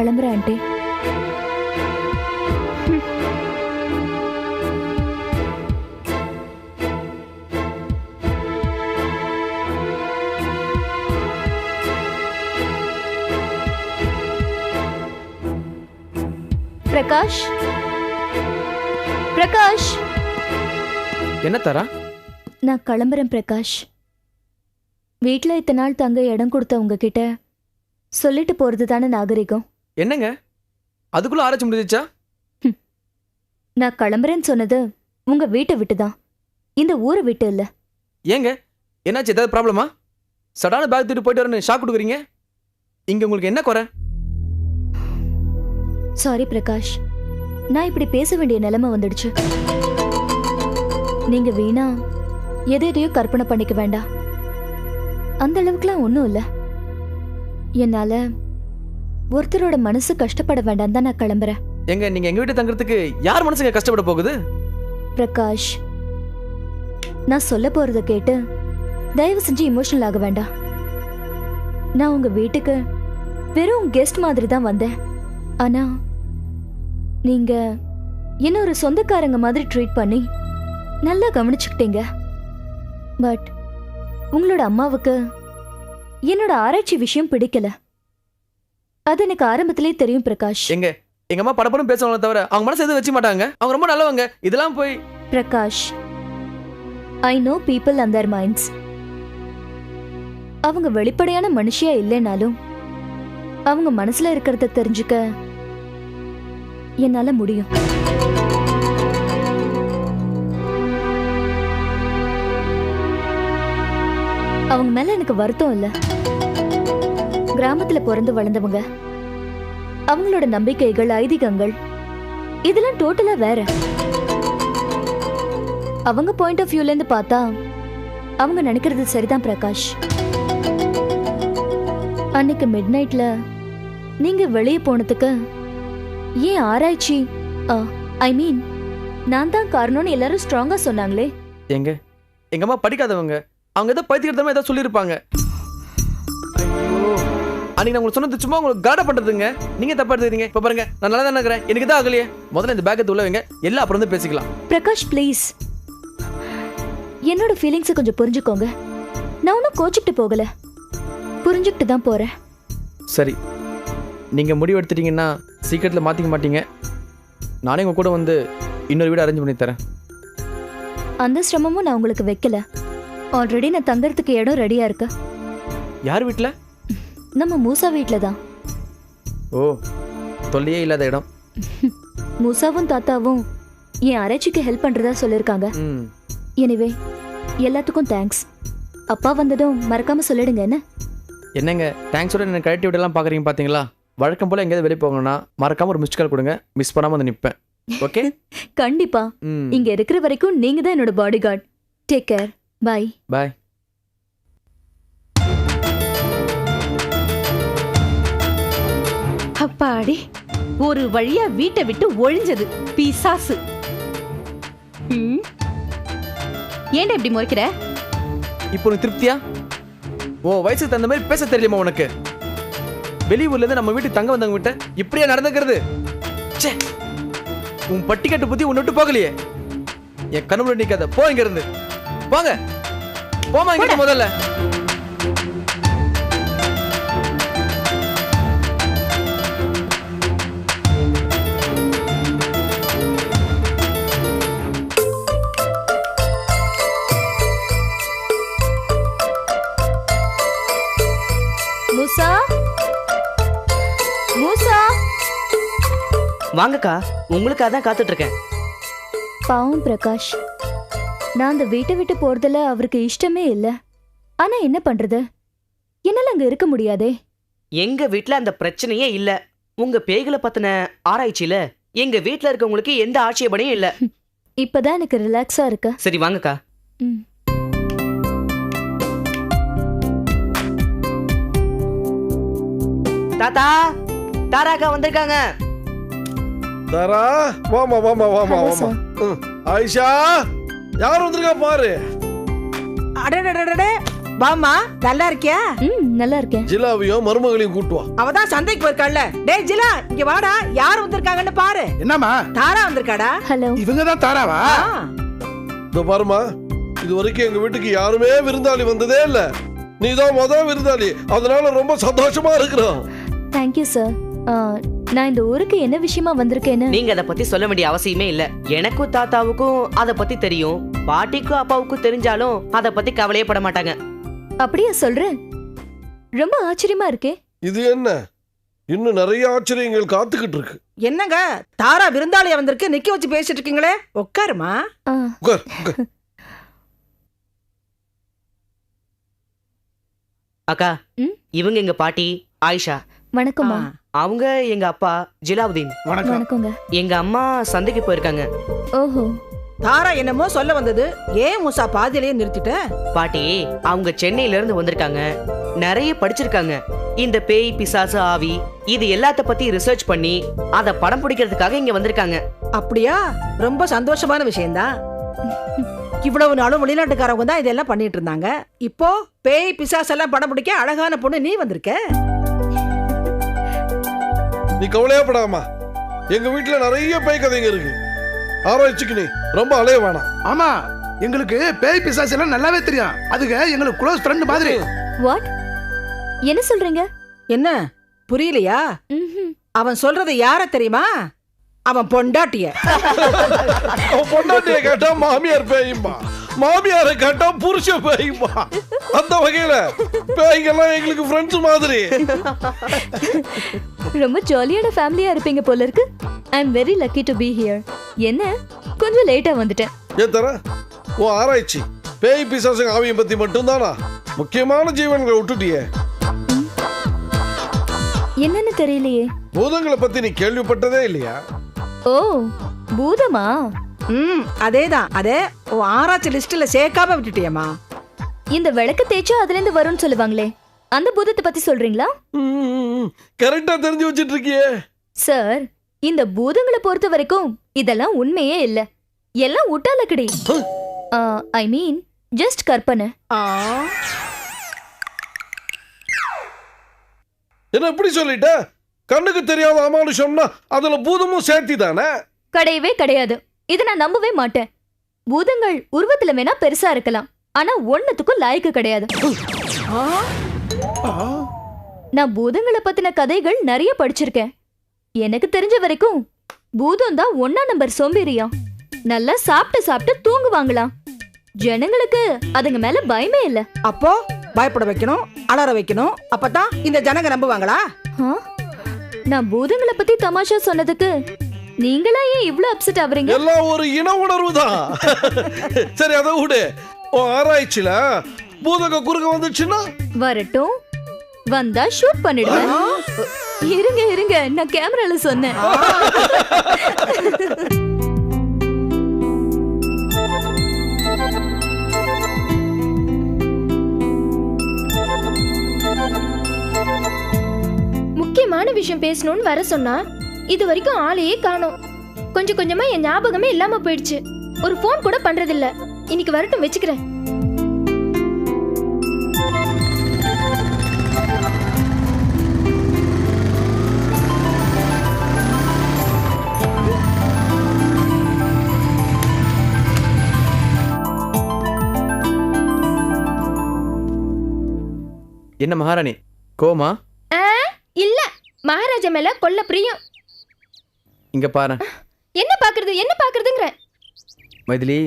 கிளம்புறேன் ஆண்டி. பிரகாஷ்? பிரகாஷ்? என்ன தரா? நான் கிளம்புறேன் பிரகாஷ். வீட்ல இத்தனை நாள் தங்க இடம் கொடுத்த உங்ககிட்ட சொல்லிட்டு போறது தானே நாகரிகம். என்னங்க? அதுக்குள்ள ஆராய்ச்சி முடிஞ்சிச்சா? நான் கிளம்புறேன்னு சொன்னது உங்க வீட்டை விட்டு தான் இந்த ஊரை விட்டு இல்ல. ஏங்க? என்னாச்சு? ஏதாவது ப்ராப்ளமா? சடான பேக் தூக்கிட்டு போயிட்டு வரேன்னு ஷாக் கொடுக்குறீங்க? இங்க உங்களுக்கு என்ன குறை? சாரி பிரகாஷ். நான் இப்படி பேச வேண்டிய நிலைமை வந்துடுச்சு. நீங்க வீணா எதை எதையோ கற்பனை பண்ணிக்க வேண்டாம். அந்த அளவுக்குலாம் ஒன்றும் இல்லை. என்னால ஒருத்தரோட மனசு கஷ்டப்பட வேண்டாம் தான் நான் கிளம்புறேன். எங்க நீங்க எங்க வீட்டு தங்குறதுக்கு யார் மனசுங்க கஷ்டப்பட போகுது? பிரகாஷ் நான் சொல்ல போறத கேட்டு தயவு செஞ்சு இமோஷனல் ஆக வேண்டாம். நான் உங்க வீட்டுக்கு வெறும் கெஸ்ட் மாதிரி தான் வந்தேன். ஆனா நீங்க என்ன ஒரு சொந்தக்காரங்க மாதிரி ட்ரீட் பண்ணி நல்லா கவனிச்சுக்கிட்டீங்க. பட் உங்களோட அம்மாவுக்கு என்னோட ஆராய்ச்சி விஷயம் பிடிக்கல. அது எனக்கு ஆரம்பத்திலே தெரியும் பிரகாஷ். எங்க? எங்க அம்மா படப்படம் பேசுவாங்களே தவிர அவங்க மனசு எதுவும் வச்சு மாட்டாங்க? அவங்க ரொம்ப நல்லவங்க. இதெல்லாம் போய் Prakash I know people and their minds அவங்க வெளிப்படையான மனுஷியா இல்லைனாலும் அவங்க மனசுல இருக்கிறத தெரிஞ்சுக்க என்னால முடியும். அவங்க மேல எனக்கு வருத்தம் இல்ல. கிராமத்துல பிறந்து வளர்ந்தவங்க. அவங்களோட நம்பிக்கைகள் ஐதீகங்கள் இதெல்லாம் டோட்டலா வேற. அவங்க பாயிண்ட் ஆஃப் வியூல இருந்து பார்த்தா அவங்க நினைக்கிறது சரிதான் பிரகாஷ். அன்னைக்கு மிட் நைட்ல நீங்க வெளியே போனதுக்கு ஏன் ஆராய்ச்சி ஐ மீன் நான் தான் காரணம்னு எல்லாரும் ஸ்ட்ராங்கா சொன்னாங்களே. எங்க? எங்க அம்மா படிக்காதவங்க. அவங்க ஏதோ பைத்தியக்காரத்தமா ஏதோ சொல்லியிருப்பாங்க. அன்னைக்கு நான் உங்களுக்கு சொன்னது சும்மா உங்களுக்கு காட பண்றதுங்க நீங்க தப்பா எடுத்துக்கிறீங்க இப்ப பாருங்க நான் நல்லா தானே இருக்கிறேன். எனக்கு தான் ஆகலையே முதல்ல இந்த பேக்கத்தை உள்ள வைங்க. எல்லாம் அப்புறம் வந்து பேசிக்கலாம். பிரகாஷ் ப்ளீஸ் என்னோட ஃபீலிங்ஸை கொஞ்சம் புரிஞ்சுக்கோங்க. நான் ஒன்றும் கோச்சிக்கிட்டு போகல. புரிஞ்சுக்கிட்டு தான் போறேன். சரி. நீங்க முடிவு எடுத்துட்டீங்கன்னா சீக்கிரத்தில் மாத்திக்க மாட்டீங்க. நானே உங்க கூட வந்து இன்னொரு வீடு அரேஞ்ச் பண்ணி தரேன். அந்த சிரமமும் நான் உங்களுக்கு வைக்கல. ஆல்ரெடி நான் தங்கறதுக்கு இடம் ரெடியா இருக்கு. யார் வீட்டில் நம்ம மூசா வீட்ல தான் ஓ தொல்லையே இல்லாத இடம். மூசாவும் தாத்தாவும் என் ஆராய்ச்சிக்கு ஹெல்ப் பண்றதா சொல்லிருக்காங்க. ம். எனிவே எல்லாத்துக்கும் தேங்க்ஸ் அப்பா வந்ததும் மறக்காம சொல்லிடுங்க என்ன? என்னங்க தேங்க்ஸோட என்ன கழட்டி விடலாம் பார்க்குறீங்க பார்த்தீங்களா? வழக்கம் போல் எங்கேயாவது வெளியே போகணும்னா மறக்காம ஒரு கால் கொடுங்க. மிஸ் பண்ணாமல் வந்து நிற்பேன் ஓகே கண்டிப்பா. ம். இங்க இருக்கிற வரைக்கும் நீங்க தான் என்னோட bodyguard take care bye bye அப்பாடி. ஒரு வழியா வீட்டை விட்டு ஒழிஞ்சது. பிசாசு. ஏன்டா இப்படி முறைக்கிற? இப்போ திருப்தியா? உன் வயசுக்கு தகுந்த மாதிரி பேச தெரியலையுமா உனக்கு. வெளியூர்ல இருந்து நம்ம வீட்டுக்கு தங்க வந்தவங்க விட்ட இப்படியா நடந்துக்கிறது? ச்சே. உன் பட்டிக்கட்டு புத்தி உன்னை விட்டு போகலையே. என் கனவுல நிக்காத போ இங்க இருந்து. போங்க போமா இங்க முதல்ல. வாங்கக்கா உங்களுக்காக தான் காத்துட்டு இருக்கேன் பாவம் பிரகாஷ். நான் அந்த வீட்டை விட்டு போறதுல அவருக்கு இஷ்டமே இல்ல. ஆனா என்ன பண்றது? என்னால அங்க இருக்க முடியாதே. எங்க வீட்ல அந்த பிரச்சனையே இல்ல. உங்க பேய்களை பத்தின ஆராய்ச்சியில எங்க வீட்ல இருக்கவங்களுக்கு எந்த ஆட்சேபனையும் இல்ல. இப்பதான் எனக்கு ரிலாக்ஸா இருக்கு. சரி வாங்கக்கா. ம். தாத்தா தாராக்கா வந்திருக்காங்க. தாரா வாமா வாமா வாமா வாமா. ஆயிஷா யார் வந்திருக்கா பாரு? அடடடடடே வாம்மா நல்லா இருக்கியா? ம் நல்லா இருக்கேன். ஜிலாவையும் மருமகளையும் கூட்டு வா. அவதான் சந்தைக்கு போயிருக்காள்ல. டேய் ஜிலா இங்க வாடா யார் வந்திருக்காங்கன்னு பாரு. என்னம்மா? தாரா வந்திருக்காடா? ஹலோ. இவங்க தான் தாராவா? ஆ, இந்த பாருமா இது வரைக்கும் எங்க வீட்டுக்கு யாருமே விருந்தாளி வந்ததே இல்ல. நீ தான் முதல் விருந்தாளி. அதனால ரொம்ப சந்தோஷமா இருக்கிறோம். தேங்க்யூ சார் நான் இந்த ஊருக்கு என்ன விஷயமா வந்திருக்கேன்னு? நீங்க அதை பத்தி சொல்ல வேண்டிய அவசியமே இல்ல. எனக்கும் தாத்தாவுக்கும் அதை பத்தி தெரியும். பாட்டிக்கும் அப்பாவுக்கும் தெரிஞ்சாலும் அதை பத்தி கவலையே பட மாட்டாங்க. அப்படியா சொல்றேன். ரொம்ப ஆச்சரியமா இருக்கே. இது என்ன? இன்னும் நிறைய ஆச்சரியங்கள் காத்துக்கிட்டு இருக்கு. என்னங்க? தாரா விருந்தாளியா வந்திருக்கு நிக்க வச்சு பேசிட்டு இருக்கீங்களே? உட்காருமா? ஆ, உட்கார், உட்கார். அக்கா ம்? இவங்க எங்க பாட்டி? ஆயிஷா. வணக்கம்மா. ஆ, அவங்க எங்க அப்பா ஜிலாவுதீன். வணக்கம். வணக்கங்க. எங்க அம்மா சந்தைக்கு போயிருக்காங்க. ஓஹோ. தாரா என்னமோ சொல்ல வந்தது. ஏன் மூசா பாதியிலேயே நிறுத்திட்ட? பாட்டி அவங்க சென்னையில இருந்து வந்திருக்காங்க. நிறைய படிச்சிருக்காங்க. இந்த பேய் பிசாசு ஆவி இது எல்லாத்த பத்தி ரிசர்ச் பண்ணி அத படம் பிடிக்கிறதுக்காக இங்க வந்திருக்காங்க. அப்படியா? ரொம்ப சந்தோஷமான விஷயம்தான் இவ்வளவு நாளும் வெளிநாட்டுக்காரவங்க தான் இதெல்லாம் பண்ணிட்டு இருந்தாங்க. இப்போ பேய் பிசாஸ் எல்லாம் படம் பிடிக்க அழகான பொண்ணு நீ வந்திருக்க? நீ கவலையப்படாமா எங்க வீட்டுல நிறைய பேய் கதைங்க இருக்கு. ஆராய்ச்சிக்கு நீ ரொம்ப அலைய வேணாம். ஆமா எங்களுக்கு பேய் பிசாசு எல்லாம் நல்லாவே தெரியும். அதுக்கு எங்களுக்கு க்ளோஸ் ஃப்ரெண்ட் மாதிரி. வாட் என்ன சொல்றீங்க? என்ன? புரியலையா. அவன் சொல்றது யார தெரியுமா? அவன் பொண்டாட்டிய. பொண்டாட்டிய கேட்டா மாமியார் பேயும்பா மாமியாரை கேட்டா புருஷ பேயும்பா அந்த வகையில பேய்ங்கெல்லாம் எங்களுக்கு ஃப்ரெண்ட்ஸ் மாதிரி. ரொம்ப ஜாலியான ஃபேமிலியா இருப்பீங்க போல இருக்கு. I am very lucky to be here என்ன? கொஞ்சம் லேட்டா வந்துட்டேன். ஏன் தர உன் ஆராய்ச்சி பேய் பிசாசு ஆவியம் பத்தி மட்டும்தானா? முக்கியமான ஜீவன்களை விட்டுட்டியே. என்னன்னு தெரியலையே. பூதங்களை பத்தி நீ கேள்விப்பட்டதே இல்லையா? ஓ பூதமா? ம் அதேதான். அதே உன் ஆராய்ச்சி லிஸ்ட்ல சேர்க்காம விட்டுட்டியம்மா. இந்த விளக்கு தேய்ச்சா அதுல இருந்து வரும்னு சொல்லுவாங்களே அந்த பூதத்தை பத்தி சொல்றீங்களா? கரெக்டா தெரிஞ்சு வச்சிட்டு இருக்கியே சார் இந்த பூதங்களை பொறுத்த வரைக்கும் இதெல்லாம் உண்மையே இல்ல. எல்லாம் உட்டாலக்கடி. ஐ மீன் ஜஸ்ட் கற்பனை. ஆ, என்ன இப்படி சொல்லிட்ட? கண்ணுக்கு தெரியாத அமானுஷம்னா அதுல பூதமும் சேர்த்தி தானே கிடையவே கிடையாது. இதை நான் நம்பவே மாட்டேன். பூதங்கள் உருவத்துல வேணா பெருசா இருக்கலாம். ஆனா ஒன்னத்துக்கும் லாய்க்கு கிடையாது. நான் பூதங்களை பத்தின கதைகள் நிறைய படிச்சிருக்கேன். எனக்கு தெரிஞ்ச வரைக்கும் பூதம் தான் ஒன்னா நம்பர் சோம்பேறியா. நல்லா சாப்பிட்டு சாப்பிட்டு தூங்குவாங்களாம். ஜனங்களுக்கு அதுங்க மேல பயமே இல்ல. அப்போ பயப்பட வைக்கணும் அலற வைக்கணும். அப்பதான் இந்த ஜனங்க நம்புவாங்களா? நான் பூதங்களை பத்தி தமாஷா சொன்னதுக்கு நீங்களா ஏன் இவ்ளோ அப்செட் ஆவறீங்க எல்லாம் ஒரு இன உணர்வு தான் சரி அதை விடு. உன் ஆராய்ச்சியில பூதக குறுக்க வந்துச்சுன்னா? வரட்டும். வந்தா ஷூட் பண்ணிடுவேன். இருங்க இருங்க. நான் கேமரால சொன்னேன். முக்கியமான விஷயம் பேசணும்னு வர சொன்னா இது வரைக்கும் ஆளையே காணோம். கொஞ்சம் கொஞ்சமா என் ஞாபகமே இல்லாம போயிடுச்சு. ஒரு ஃபோன் கூட பண்றதில்ல. இன்னைக்கு வரட்டும் வச்சுக்கிறேன். என்ன மகாராணி? கோமா? இல்ல. மகாராஜா மேல கொல்ல பிரியம். இங்க பாரு. என்ன பாக்குறது என்ன பாக்குறதுங்கிற மைதிலி.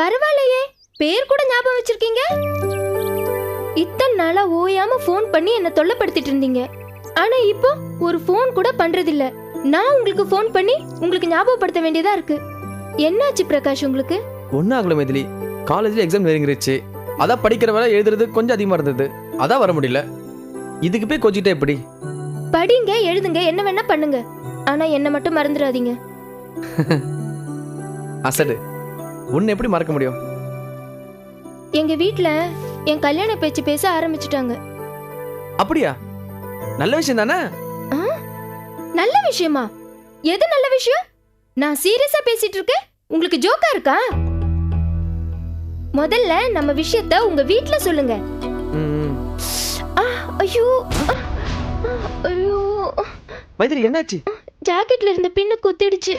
பரவாயில்லையே. பேர் கூட ஞாபகம் வச்சிருக்கீங்க? இத்தனை நாளா ஓயாம ஃபோன் பண்ணி என்ன தொல்லைப்படுத்திட்டு இருந்தீங்க. ஆனா இப்போ ஒரு ஃபோன் கூட பண்றதில்ல. நான் உங்களுக்கு ஃபோன் பண்ணி உங்களுக்கு ஞாபகப்படுத்த வேண்டியதா இருக்கு. என்னாச்சு பிரகாஷ் உங்களுக்கு? ஒன்றும் ஆகல மைதிலி. காலேஜில் எக்ஸாம் நெருங்கிருச்சு. அதான் படிக்கிற வேலை எழுதுறது கொஞ்சம் அதிகமாக இருந்தது. அதான் வர முடியல. இதுக்கு போய் கொஞ்சிட்டே எப்படி? படிங்க எழுதுங்க என்ன வேணா பண்ணுங்க. ஆனா என்ன மட்டும் மறந்துடாதீங்க. அசடு. உன்னை எப்படி மறக்க முடியும்? எங்க வீட்ல என் கல்யாண பேச்சு பேச ஆரம்பிச்சிட்டாங்க. அப்படியா? நல்ல விஷயம் தானே? நல்ல விஷயமா? எது நல்ல விஷயம்? நான் சீரியஸா பேசிட்டு இருக்கேன்? உங்களுக்கு ஜோக்கா இருக்கா? முதல்ல நம்ம விஷயத்த உங்க வீட்ல சொல்லுங்க. ம் ஆ, ஐயோ ஆ, ஐயோ. மைதிலி என்னாச்சு? ஜாக்கெட்ல இருந்த பின்னு குத்திடுச்சு.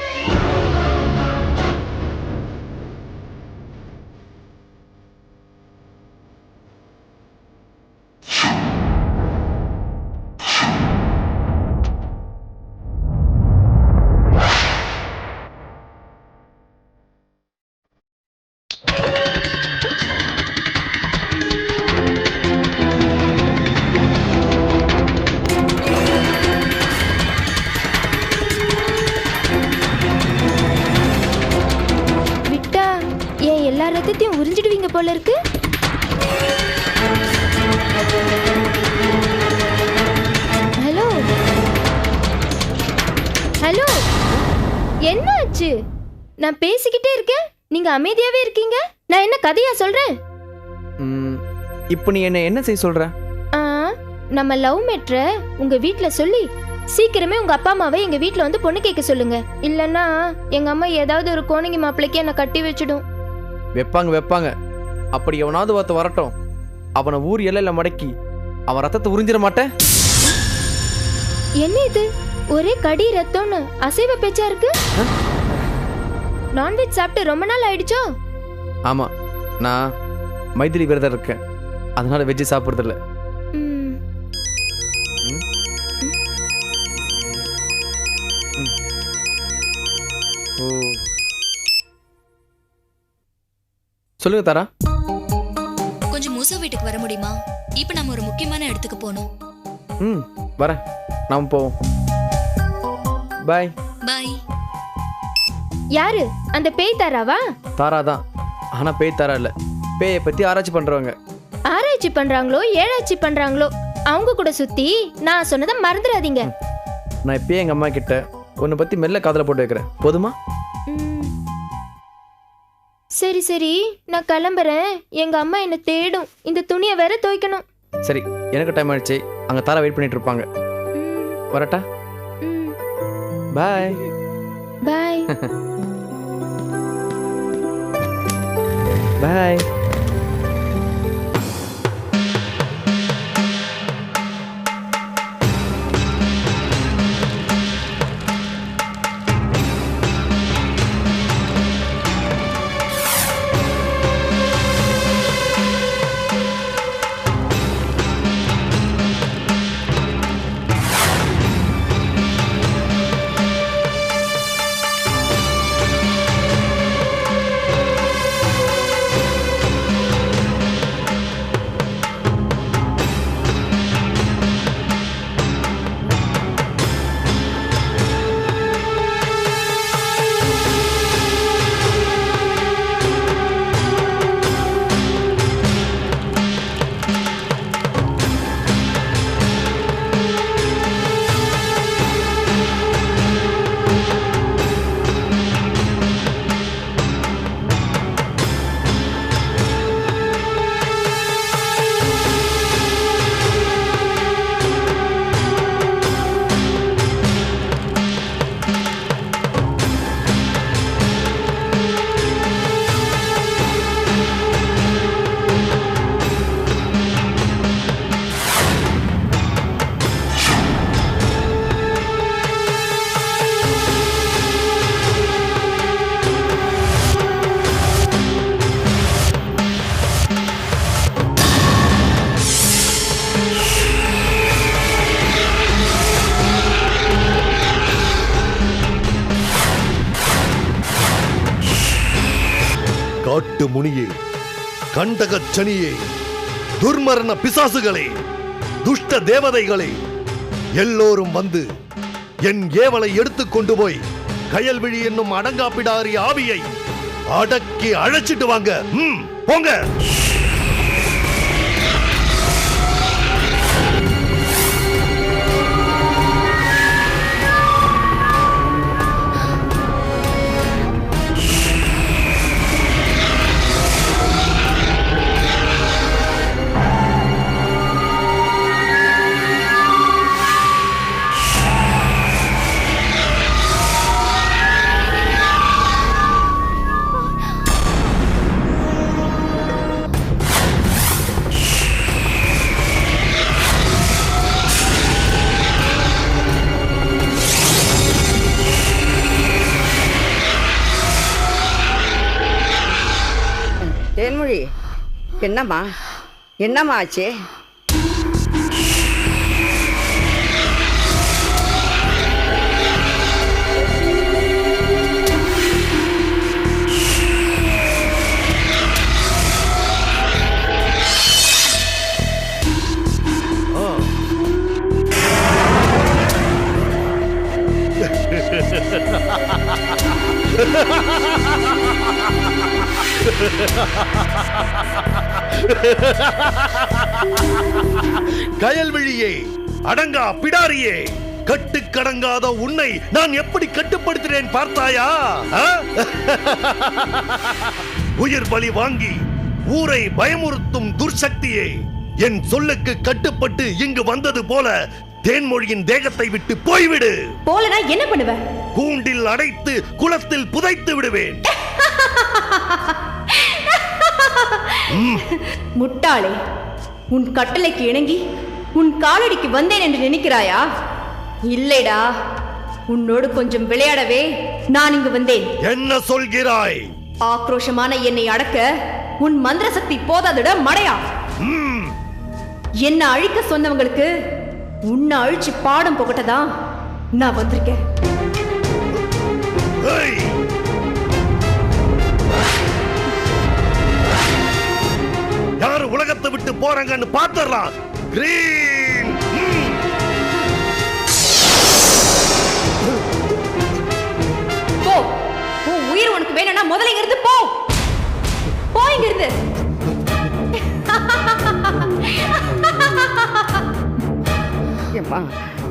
போல இருக்கு. ஹலோ ஹலோ என்ன ஆச்சு நான் பேசிக்கிட்டே இருக்கேன். நீங்க அமைதியாவே இருக்கீங்க? நான் என்ன கதையா சொல்றேன்? ம் இப்போ நீ என்ன என்ன செய்ய சொல்ற? நம்ம லவ் மேட்ர உங்க வீட்ல சொல்லி சீக்கிரமே உங்க அப்பா அம்மாவை எங்க வீட்ல வந்து பொண்ணு கேட்க சொல்லுங்க. இல்லனா எங்க அம்மா ஏதாவது ஒரு கோணங்கி மாப்பிளைக்கு என்ன கட்டி வச்சிடும். வைப்பாங்க வைப்பாங்க. அப்படி எவனாவது ஒருத்த வரட்டும். அவனை ஊர் எல்லையில மடக்கி அவன் ரத்தத்தை உறிஞ்சிட மாட்டேன். என்ன இது? ஒரே கடி ரத்தம்னு அசைவ பேச்சா இருக்கு? நான்வெஜ் சாப்பிட்டு ரொம்ப நாள் ஆயிடுச்சோ? ஆமா நான் மைதிலி விரதம் இருக்கேன். அதனால வெஜ்ஜு சாப்பிட்றதில்ல. சொல்லுங்க தாரா. மூசா வீட்டுக்கு வர முடியுமா? இப்ப நம்ம ஒரு முக்கியமான இடத்துக்கு போகணும் ம் வரேன். நாம போவோம். பாய். பாய். யாரு? அந்த பேய் தாராவா? தாரா தான். ஆனா பேய் தாரா இல்ல. பேயை பத்தி ஆராய்ச்சி பண்றவங்க. ஆராய்ச்சி பண்றாங்களோ ஏழாய்ச்சி பண்றாங்களோ அவங்க கூட சுத்தி நான் சொன்னதை மறந்துடாதீங்க. நான் இப்பயே எங்க அம்மா கிட்ட உன்னை பத்தி மெல்ல காதல போட்டு வைக்கிறேன். போதுமா. சரி சரி நான் கிளம்புறேன். எங்க அம்மா என்ன தேடும். இந்த துணியை வேற துவைக்கணும். சரி எனக்கு டைம் ஆயிடுச்சு. அங்க தாரா வெயிட் பண்ணிட்டு இருப்பாங்க. வரட்டா. பாய் பாய் பாய் கண்டகச் சனியே துர்மரண பிசாசுகளே துஷ்ட தேவதைகளே எல்லோரும் வந்து என் ஏவலை எடுத்து கொண்டு போய் கயல்விழி என்னும் அடங்காப்பிடாரி ஆவியை அடக்கி அழைச்சிட்டு வாங்க. ம், போங்க. என்னம்மா? என்னம்மா ஆச்சு? கயல்விழியே அடங்கா பிடாரியே கட்டுக்கடங்காத உன்னை நான் எப்படி கட்டுப்படுத்துறேன் பார்த்தாயா? உயிர் பலி வாங்கி ஊரை பயமுறுத்தும் துர்சக்தியே என் சொல்லுக்கு கட்டுப்பட்டு இங்கு வந்தது போல தேன்மொழியின் தேகத்தை விட்டு போய்விடு. போலனா என்ன பண்ணுவ? கூண்டில் அடைத்து குளத்தில் புதைத்து விடுவேன். முட்டாளே உன் கட்டளைக்கு இணங்கி உன் காலடிக்கு வந்தேன் என்று நினைக்கிறாயா? இல்லைடா உன்னோடு கொஞ்சம் விளையாடவே நான் இங்கு வந்தேன். என்ன சொல்கிறாய்? ஆக்ரோஷமான என்னை அடக்க உன் மந்திர சக்தி போதாதுட மடையா. என்ன அழிக்க சொன்னவங்களுக்கு உன்னை அழிச்சு பாடம் புகட்டதா நான் வந்திருக்கேன். போறாங்கன்னு பாத்துடலாம் கிரீன் ம். போ. உன் உயிர் உனக்கு வேணும்னா முதல்ல இங்க இருந்து போ. போ இங்க இருந்து ஏம்மா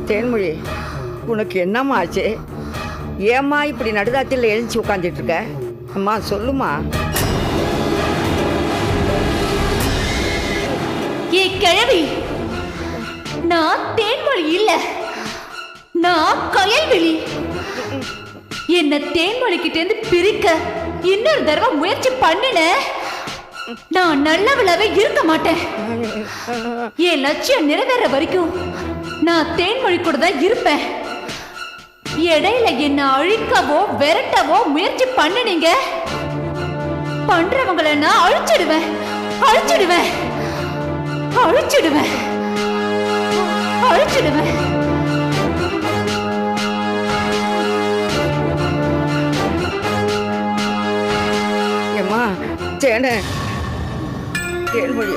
தேன்மொழி உனக்கு என்னம்மா ஆச்சு? ஏம்மா இப்படி நடுராத்திரியில் எழுந்துச்சு உட்காந்துட்டு இருக்க? அம்மா சொல்லுமா ஏ கிழவி! நான் தேன்மொழி இல்ல. நான் கயல்விழி என்ன தேன்மொழி கிட்ட இருந்து பிரிக்க இன்னொரு தடவை முயற்சி பண்ணின. நான் நல்லவளாவே இருக்க மாட்டேன். என் லட்சியம் நிறைவேற வரைக்கும் நான் தேன்மொழி கூட தான் இருப்பேன். இடையில என்ன அழிக்கவோ விரட்டவோ முயற்சி பண்ணுனீங்க? பண்றவங்களை நான் அழிச்சிடுவேன். அழிச்சிடுவேன். அழிச்சிடுவேன். அழிச்சிடுவேன். ஏம்மா தேனு தேன்மொழி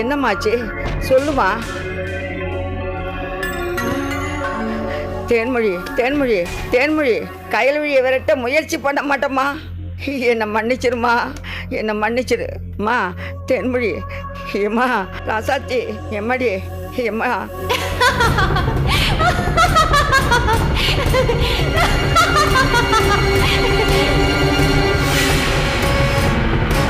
என்னம்மாச்சு? சொல்லுமா. தேன்மொழி தேன்மொழி தேன்மொழி. கையில் வழியை விரட்ட முயற்சி பண்ண மாட்டோம்மா. என்னை மன்னிச்சிருமா. என்னை மன்னிச்சிருமா தேன்மொழி ஏமா ராசாத்தி எம்மடி ஏமா